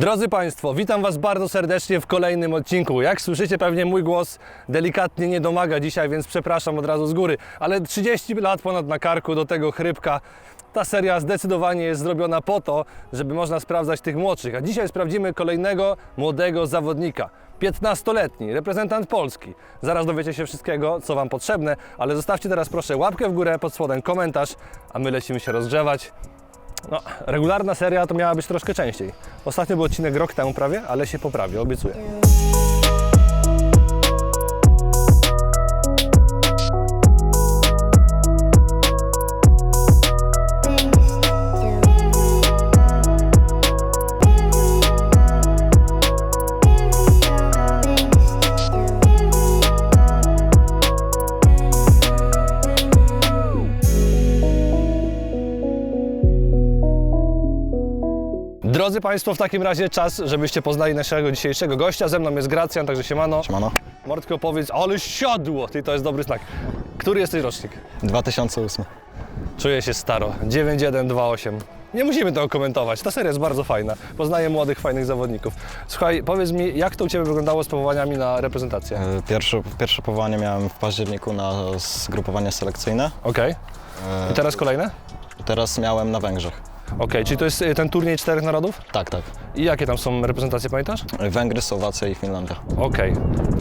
Drodzy Państwo, witam Was bardzo serdecznie w kolejnym odcinku. Jak słyszycie, pewnie mój głos delikatnie nie domaga dzisiaj, więc przepraszam od razu z góry, ale 30 lat ponad na karku do tego chrypka. Ta seria zdecydowanie jest zrobiona po to, żeby można sprawdzać tych młodszych. A dzisiaj sprawdzimy kolejnego młodego zawodnika. 15-letni, reprezentant Polski. Zaraz dowiecie się wszystkiego, co Wam potrzebne, ale zostawcie teraz proszę łapkę w górę, pod spodem komentarz, a my lecimy się rozgrzewać. No, regularna seria to miała być troszkę częściej. Ostatnio był odcinek rok temu prawie, ale się poprawi, obiecuję. Drodzy Państwo, w takim razie czas, żebyście poznali naszego dzisiejszego gościa. Ze mną jest Gracjan, także siemano. Siemano. Mordko, powiedz, ale siadło! Ty, to jest dobry znak. Który jesteś rocznik? 2008. Czuję się staro. 9128. Nie musimy tego komentować. Ta seria jest bardzo fajna. Poznaję młodych, fajnych zawodników. Słuchaj, powiedz mi, jak to u Ciebie wyglądało z powołaniami na reprezentację? E, Pierwsze, pierwsze powołanie miałem w październiku na zgrupowanie selekcyjne. Okej. E, I teraz kolejne? Teraz miałem na Węgrzech. Okej, czyli to jest y, ten turniej czterech narodów? Tak, tak. I jakie tam są reprezentacje, pamiętasz? Węgry, Słowacja i Finlandia. Okej.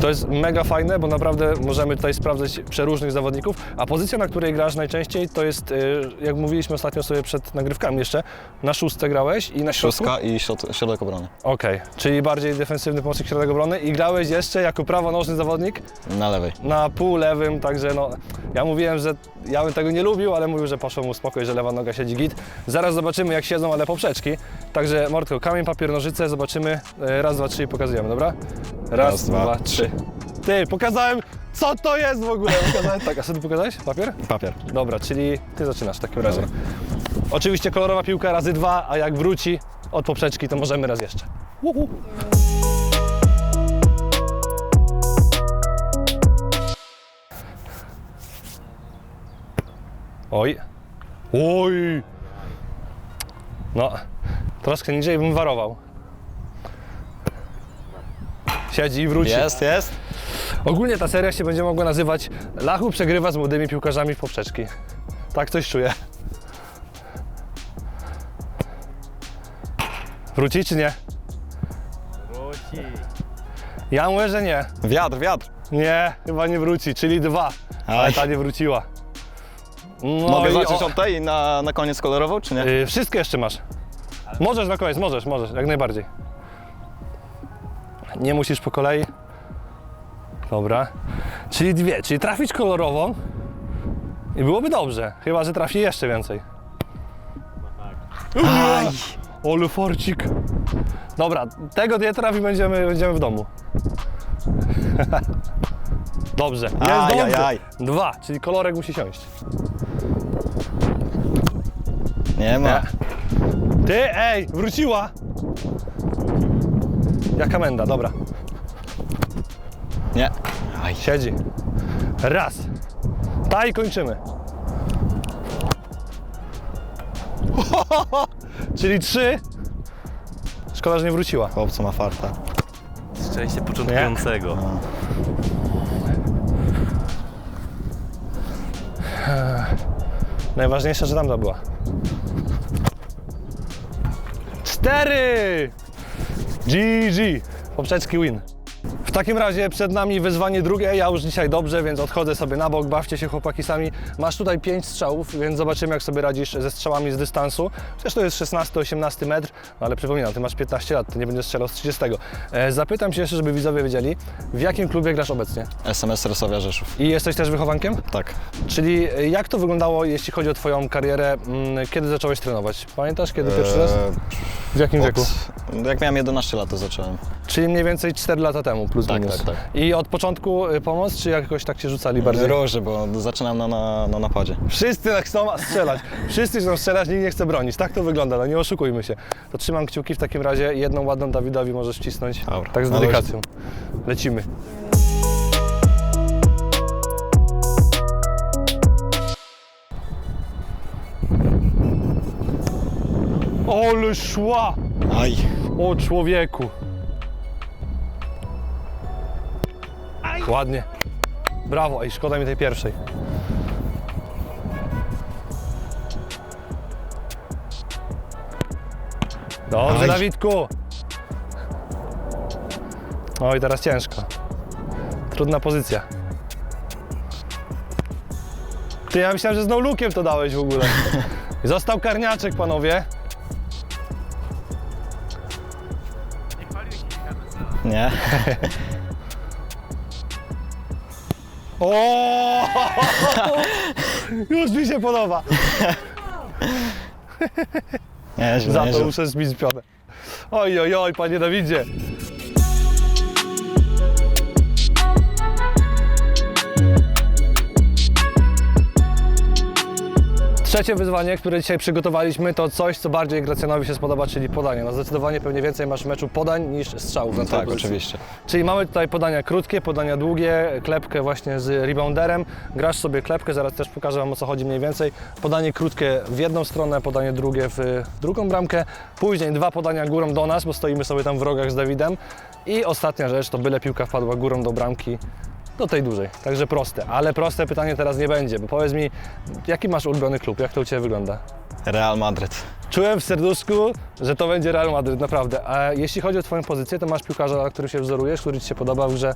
To jest mega fajne, bo naprawdę możemy tutaj sprawdzać przeróżnych zawodników, a pozycja, na której grasz najczęściej, to jest, y, jak mówiliśmy ostatnio sobie przed nagrywkami jeszcze, na szóstce grałeś i na środku? Szóstka i środ, środek obrony. Okej, czyli bardziej defensywny pomocnik środek obrony i grałeś jeszcze jako prawonożny zawodnik Na lewej. na pół lewym, także no, ja mówiłem, że ja bym tego nie lubił, ale mówił, że poszło mu spokój, że lewa noga siedzi git. Zaraz zobaczymy, jak siedzą, ale poprzeczki. Także Mordko, kamień, papier, nożyce, zobaczymy. E, Raz, dwa, trzy i pokazujemy, dobra? Raz, Raz, dwa, dwa, trzy. Ty, pokazałem, co to jest w ogóle. Pokazałem, tak, a co ty pokazałeś? Papier? Papier. Dobra, czyli ty zaczynasz w takim razie. Oczywiście kolorowa piłka razy dwa, a jak wróci od poprzeczki, to możemy raz jeszcze. Uhu. Oj. Oj. No, troszkę niżej bym warował. Siedzi i wróci. Jest, jest. Ogólnie ta seria się będzie mogła nazywać Lachu przegrywa z młodymi piłkarzami w poprzeczki. Tak coś czuję. Wróci czy nie? Wróci. Ja mówię, że nie. Wiatr, wiatr. Nie, chyba nie wróci, czyli dwa. Ale Aj. ta nie wróciła. No Mogę i zacząć o- od tej i na, na koniec kolorową, czy nie? Y, wszystkie jeszcze masz. Możesz na koniec, możesz, możesz, jak najbardziej. Nie musisz po kolei. Dobra. Czyli dwie, czyli trafić kolorową i byłoby dobrze. Chyba, że trafi jeszcze więcej. Aj! Olu forcik. Dobra, tego nie trafi, będziemy, będziemy w domu. Dobrze, jest Aj, dobrze. aj, aj. Dwa, czyli kolorek musi siąść. Nie ma. Ty, ej, wróciła! Jaka menda, dobra. Nie. Aj. Siedzi. Raz. Ta i kończymy. Czyli trzy. Szkoda, że nie wróciła. Chłopcu ma farta. Szczęście początkującego. Najważniejsze, że tamta była. Cztery! GG! Poprzeczki win. W takim razie przed nami wyzwanie drugie. Ja już dzisiaj dobrze, więc odchodzę sobie na bok. Bawcie się chłopaki sami. Masz tutaj 5 strzałów, więc zobaczymy jak sobie radzisz ze strzałami z dystansu. Przecież to jest 16-18 metr, no ale przypominam, ty masz 15 lat, ty nie będziesz strzelał z 30. E, zapytam się jeszcze, żeby widzowie wiedzieli, w jakim klubie grasz obecnie? SMS Resowia Rzeszów. I jesteś też wychowankiem? Tak. Czyli jak to wyglądało, jeśli chodzi o Twoją karierę? mm, Kiedy zacząłeś trenować? Pamiętasz, kiedy pierwszy raz? Eee, W jakim wieku? od, jak miałem 11 lat, to zacząłem. Czyli mniej więcej 4 lata temu, plus Tak, tak, tak. I od początku y, pomoc, czy jakoś tak się rzucali bardziej? Róży, bo zaczynam na, na, na napadzie. Wszyscy tak chcą strzelać. Wszyscy chcą strzelać, nikt nie chce bronić. Tak to wygląda, no nie oszukujmy się. To trzymam kciuki w takim razie. Jedną ładną Dawidowi możesz wcisnąć. Dobra. Tak z dedykacją. Lecimy. Ole szła! Aj. O człowieku. Ładnie. Brawo, ej, szkoda mi tej pierwszej. Dobrze, Aj. Dawidku. Oj, teraz ciężko. Trudna pozycja. Ty, ja myślałem, że z no lookiem to dałeś w ogóle. Został karniaczek, panowie. Nie. O! Już mi się podoba. Nie, źle, Za to źle. muszę zbić pionę. Oj, oj, oj, panie Dawidzie. Trzecie wyzwanie, które dzisiaj przygotowaliśmy, to coś, co bardziej Gracjanowi się spodoba, czyli podanie. No zdecydowanie pewnie więcej masz w meczu podań niż strzałów na Tak, pozycji. oczywiście. Czyli mamy tutaj podania krótkie, podania długie, klepkę właśnie z rebounderem. Grasz sobie klepkę, zaraz też pokażę Wam o co chodzi mniej więcej. Podanie krótkie w jedną stronę, podanie drugie w drugą bramkę. Później dwa podania górą do nas, bo stoimy sobie tam w rogach z Dawidem. I ostatnia rzecz to byle piłka wpadła górą do bramki. Do tej dużej, także proste. Ale proste pytanie teraz nie będzie, bo powiedz mi, jaki masz ulubiony klub, jak to u Ciebie wygląda? Real Madryt. Czułem w serduszku, że to będzie Real Madryt, naprawdę. A jeśli chodzi o Twoją pozycję, to masz piłkarza, na którym się wzorujesz, który Ci się podoba w grze?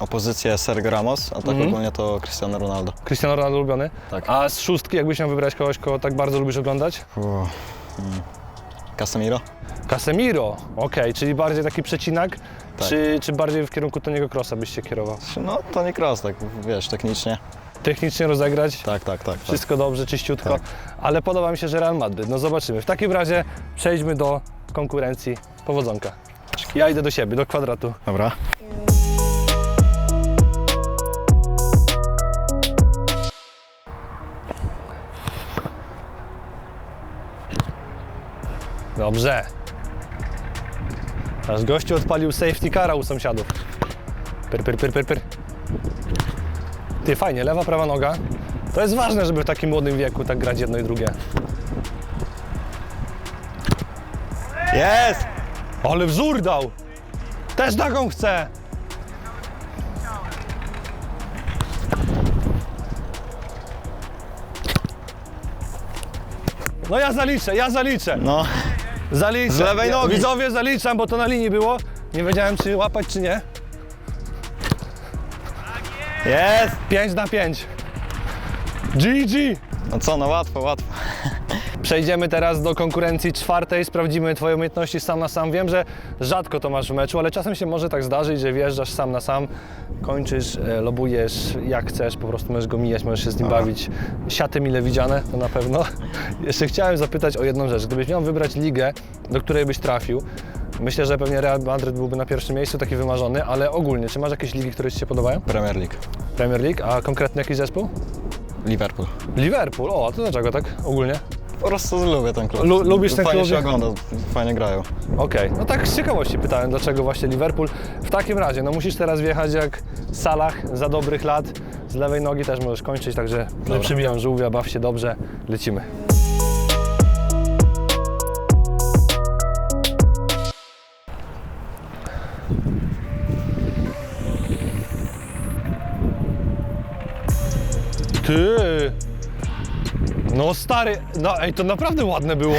Opozycja Sergio Ramos, a tak Mhm. ogólnie to Cristiano Ronaldo. Cristiano Ronaldo ulubiony? Tak. A z szóstki, jakbyś miał wybrać kogoś, kogo tak bardzo lubisz oglądać? Uff. Mm. Casemiro? Casemiro, okej, czyli bardziej taki przecinak, Tak. czy, czy bardziej w kierunku Toniego Krosa byś się kierował? No to nie cross, tak wiesz, technicznie. Technicznie rozegrać, Tak, tak, tak. tak. wszystko dobrze, czyściutko, Tak. ale podoba mi się, że Real Madryt. No zobaczymy. W takim razie przejdźmy do konkurencji. Powodzonka. Ja idę do siebie, do kwadratu. Dobra. Dobrze. Aż gościu odpalił safety cara u sąsiadów. Pyr, pyr, pyr, pyr, pyr. Ty, fajnie, lewa, prawa noga. To jest ważne, żeby w takim młodym wieku tak grać jedno i drugie. Jest! Ale wzór dał! Też taką chcę! No ja zaliczę, ja zaliczę. No, Zaliczę. Z lewej nogi. Widzowie zaliczam, bo to na linii było. Nie wiedziałem, czy łapać, czy nie. jest! 5 na 5. GG. No co, no łatwo, łatwo. Przejdziemy teraz do konkurencji czwartej, sprawdzimy Twoje umiejętności sam na sam. Wiem, że rzadko to masz w meczu, ale czasem się może tak zdarzyć, że wjeżdżasz sam na sam, kończysz, e, lobujesz jak chcesz, po prostu możesz go mijać, możesz się z nim Aha. bawić. Siaty mile widziane, to na pewno. Jeszcze chciałem zapytać o jedną rzecz. Gdybyś miał wybrać ligę, do której byś trafił, myślę, że pewnie Real Madrid byłby na pierwszym miejscu, taki wymarzony, ale ogólnie, czy masz jakieś ligi, które Ci się podobają? Premier League. Premier League, a konkretnie jakiś zespół? Liverpool. Liverpool, o, a to dlaczego tak ogólnie? Po prostu lubię ten klub. Lu- lubisz ten fajnie klub? się ogląda, fajnie grają. Okej, no tak z ciekawości pytałem, dlaczego właśnie Liverpool. W takim razie, no musisz teraz wjechać jak Salah za dobrych lat. Z lewej nogi też możesz kończyć, także Dobra. przybijam żółwia, baw się dobrze, lecimy. Ty! No stary, no ej, to naprawdę ładne było.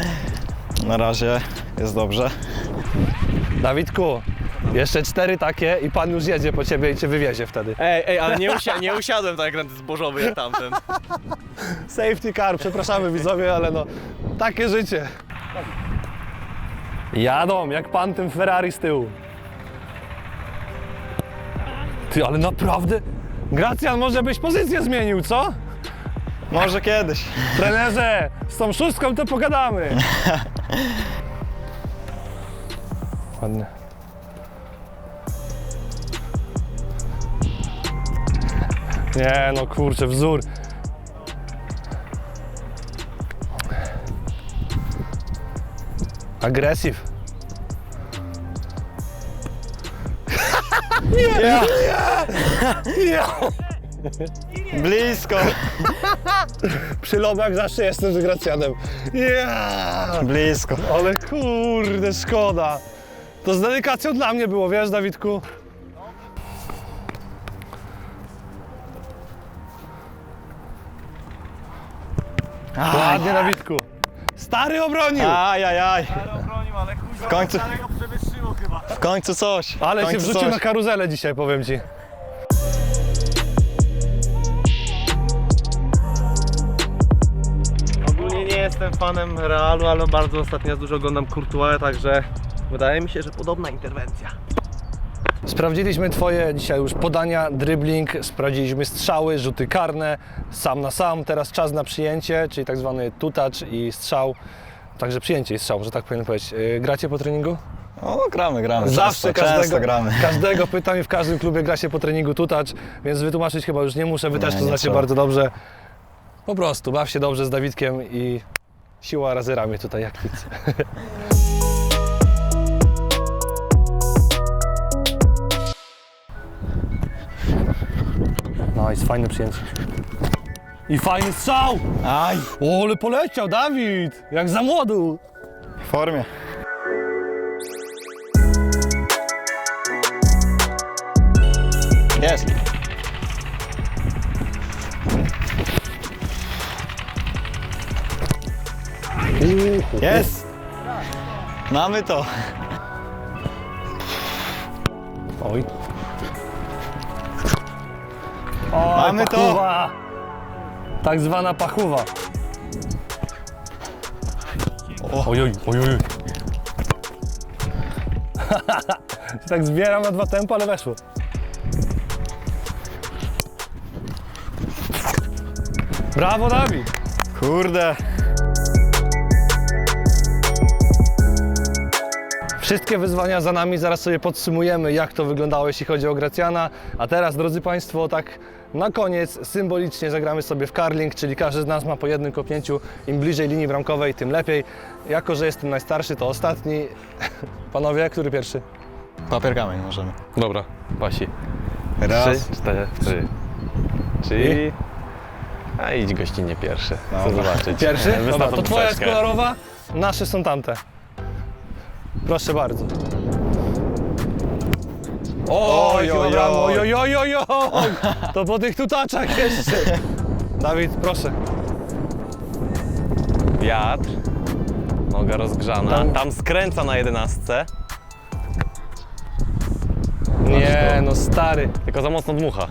Na razie jest dobrze. Dawidku, jeszcze cztery takie i pan już jedzie po ciebie i cię wywiezie wtedy. Ej, ej, ale nie, usia- nie usiadłem tak jak ten zbożowy jak tamten. Safety car, przepraszamy widzowie, ale no, takie życie. Jadą, jak pan tym Ferrari z tyłu. Ty, ale naprawdę? Gracjan, może byś pozycję zmienił, co? Może kiedyś. Trenerze, z tą szóstką to pogadamy. Ładnie. Nie no kurczę, wzór. Agresyw. nie, nie, nie. Blisko! Przy lobach zawsze jestem z Gracjanem. Ja! Blisko. Ale kurde, szkoda. To z dedykacją dla mnie było, wiesz, Dawidku? Ładnie, Dawidku. Stary obronił! Ajajaj. W końcu, w końcu coś. w Ale się końcu wrzucił coś. na karuzelę dzisiaj, powiem ci. Jestem fanem Realu, ale bardzo ostatnio dużo oglądam Courtois, także wydaje mi się, że podobna interwencja. Sprawdziliśmy Twoje dzisiaj już podania, dribbling, sprawdziliśmy strzały, rzuty karne, sam na sam. Teraz czas na przyjęcie, czyli tak zwany tutacz i strzał. Także przyjęcie i strzał, że tak powinien powiedzieć. Yy, Gracie po treningu? O, gramy, gramy. Zawsze często, każdego, często gramy. każdego pytam i w każdym klubie gra się po treningu tutacz, więc wytłumaczyć chyba już nie muszę, wy Nie, też to znacie trzeba. bardzo dobrze. Po prostu baw się dobrze z Dawidkiem i siła razy ramię tutaj jak nic. Nice, fajne przyjęcie. I fajny strzał! Aj, O, ale poleciał Dawid! Jak za młodu! w formie. Jest. Mamy to. Oj. Oj, Mamy to. pachuwa. Tak zwana pachuwa. Oj, oj, oj, oj. tak zbieram na dwa tempo, ale weszło. Brawo, Dawid! Kurde. Wszystkie wyzwania za nami, zaraz sobie podsumujemy, jak to wyglądało, jeśli chodzi o Gracjana. A teraz, drodzy Państwo, tak na koniec symbolicznie zagramy sobie w karling, czyli każdy z nas ma po jednym kopnięciu. Im bliżej linii bramkowej, tym lepiej. Jako, że jestem najstarszy, to ostatni. Panowie, który pierwszy? Papier kamień możemy. Dobra, pasi. Raz. Trzy, cztery, trzy. Czyli... A idź gościnnie pierwszy. Chcę zobaczyć. Pierwszy? Dobra, to twoja jest kolorowa, nasze są tamte. Proszę bardzo. Oj, Oj, oj, oj, oj, oj. oj. To po tych tutaczach jeszcze. Dawid, proszę. Wiatr. Noga rozgrzana. Tam- Tam, skręca na jedenastce, Nie, no stary. tylko za mocno dmucha.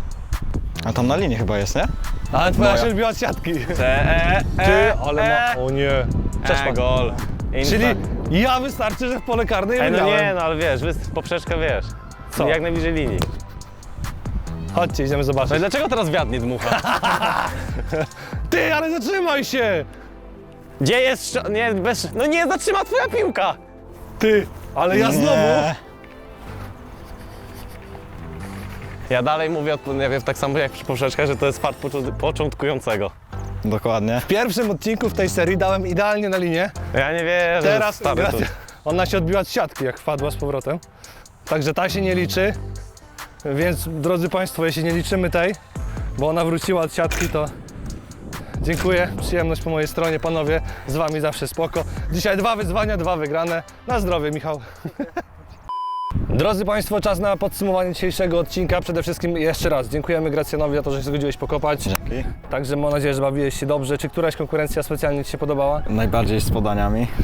A tam na linii chyba jest, nie? Ale twoja Moja. się odbiła od siatki. Te, e, e, Ty, ale e, ma... O nie. e, Przeszła. gol. Insta. Czyli ja wystarczy, że w pole karne Ej, no wygrałem. nie, no ale wiesz, wy, poprzeczka wiesz. Co? Jak najbliżej linii. Chodźcie, idziemy No i zobaczyć. dlaczego teraz wiatr nie dmucha? Ty, ale zatrzymaj się! Gdzie jest... Nie, bez... No nie, zatrzyma twoja piłka! Ty, ale ja znowu... Ja dalej mówię, od- ja wiem, tak samo jak przy poprzeczkach, że to jest fart poczu- początkującego. Dokładnie. W pierwszym odcinku w tej serii dałem idealnie na linię. Ja nie wierzę, Teraz stary. Gracja, ona się odbiła od siatki, jak wpadła z powrotem. Także ta się nie liczy. Więc drodzy Państwo, jeśli nie liczymy tej, bo ona wróciła od siatki, to dziękuję. Przyjemność po mojej stronie, panowie. Z Wami zawsze spoko. Dzisiaj dwa wyzwania, dwa wygrane. Na zdrowie, Michał. Drodzy Państwo, czas na podsumowanie dzisiejszego odcinka. Przede wszystkim jeszcze raz dziękujemy Gracjanowi za to, że się zgodziłeś pokopać. Dzięki. Także mam nadzieję, że bawiłeś się dobrze. Czy któraś konkurencja specjalnie Ci się podobała? Najbardziej z podaniami.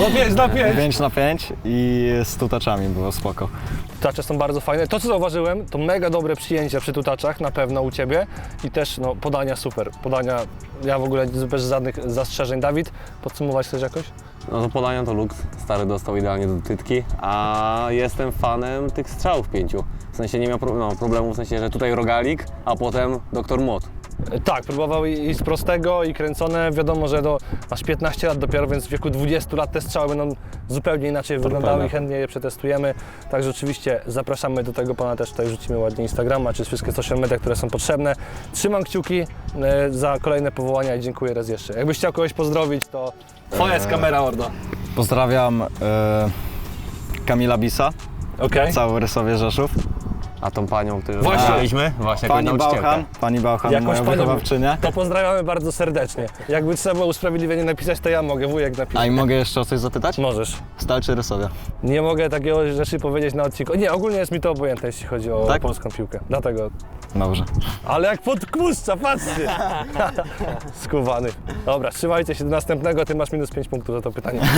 No 5 na 5. 5 na 5 i z tutaczami było spoko. Tutacze są bardzo fajne. To, co zauważyłem, to mega dobre przyjęcia przy tutaczach, na pewno u Ciebie. I też no, podania super. Podania, ja w ogóle bez żadnych zastrzeżeń. Dawid, podsumować chcesz jakoś? No to podania to Lux, stary dostał idealnie do tytki, a jestem fanem tych strzałów pięciu. W sensie nie miał pro, no, problemu, w sensie, że tutaj rogalik, a potem doktor Młot. Tak, próbował i, z prostego, i kręcone. Wiadomo, że do, masz 15 lat dopiero, więc w wieku 20 lat te strzały będą zupełnie inaczej wyglądały i chętnie je przetestujemy. Także oczywiście zapraszamy do tego pana też tutaj wrzucimy ładnie Instagrama, czy wszystkie social media, które są potrzebne. Trzymam kciuki e, za kolejne powołania i dziękuję raz jeszcze. Jakbyś chciał kogoś pozdrowić, to twoja jest kamera, Ordo. Pozdrawiam e, Kamila Bisa, Okej. cały Rysowie Rzeszów. A tą panią, którą Właśnie. rozmawialiśmy, właśnie Pani jako nauczycielkę. Pani Bałchan, Jakąś moja panią- wychowawczynię. To pozdrawiamy bardzo serdecznie. Jakby trzeba było usprawiedliwienie napisać, to ja mogę, wujek napisać. A i mogę jeszcze o coś zapytać? Możesz. Stal czy Rysowia? Nie mogę takiego rzeczy powiedzieć na odcinku. Nie, ogólnie jest mi to obojętne, jeśli chodzi o Tak? polską piłkę. Dlatego. Dobrze. Ale jak podkłuszcza, patrzcie! Skuwany. Dobra, trzymajcie się do następnego, ty masz minus 5 punktów za to pytanie.